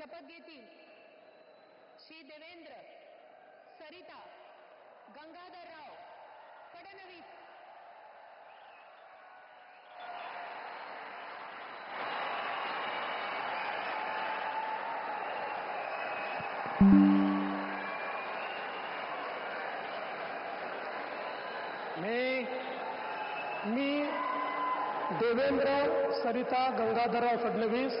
शपथ घेतील श्री देवेंद्र सरिता गंगाधरराव फडणवीस। मी मी देवेंद्र सरिता गंगाधरराव फडणवीस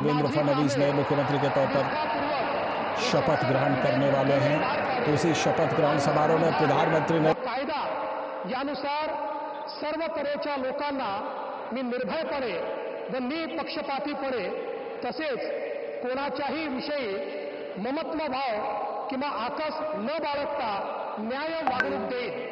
देवेंद्र माझी फडणवीस नए मुख्यमंत्री के तौर पर शपथ ग्रहण करने वाले हैं। तो इसी शपथ ग्रहण समारोह में प्रधानमंत्री ने कायदा यानुसार सर्व तऱ्हेच्या लोकांना मी निर्भयपणे व निपक्षपातीपणे तसेच कोणाच्याही विषयी ममत्व भाव किंवा आकस न बाळगता न्याय वागणूक देईन.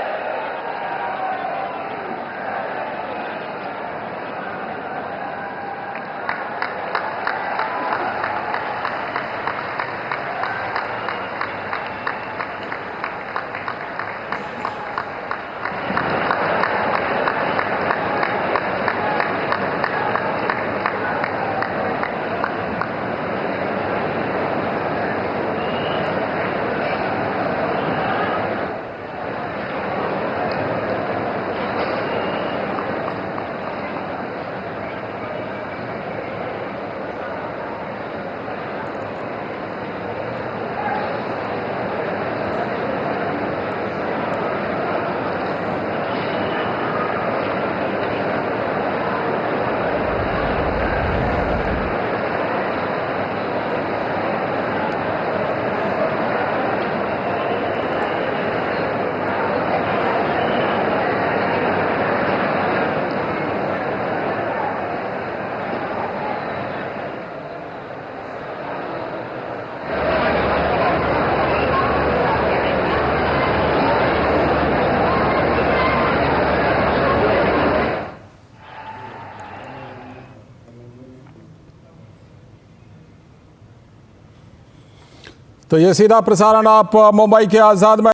तो ये सीधा प्रसारण आप मुंबई के आज़ाद में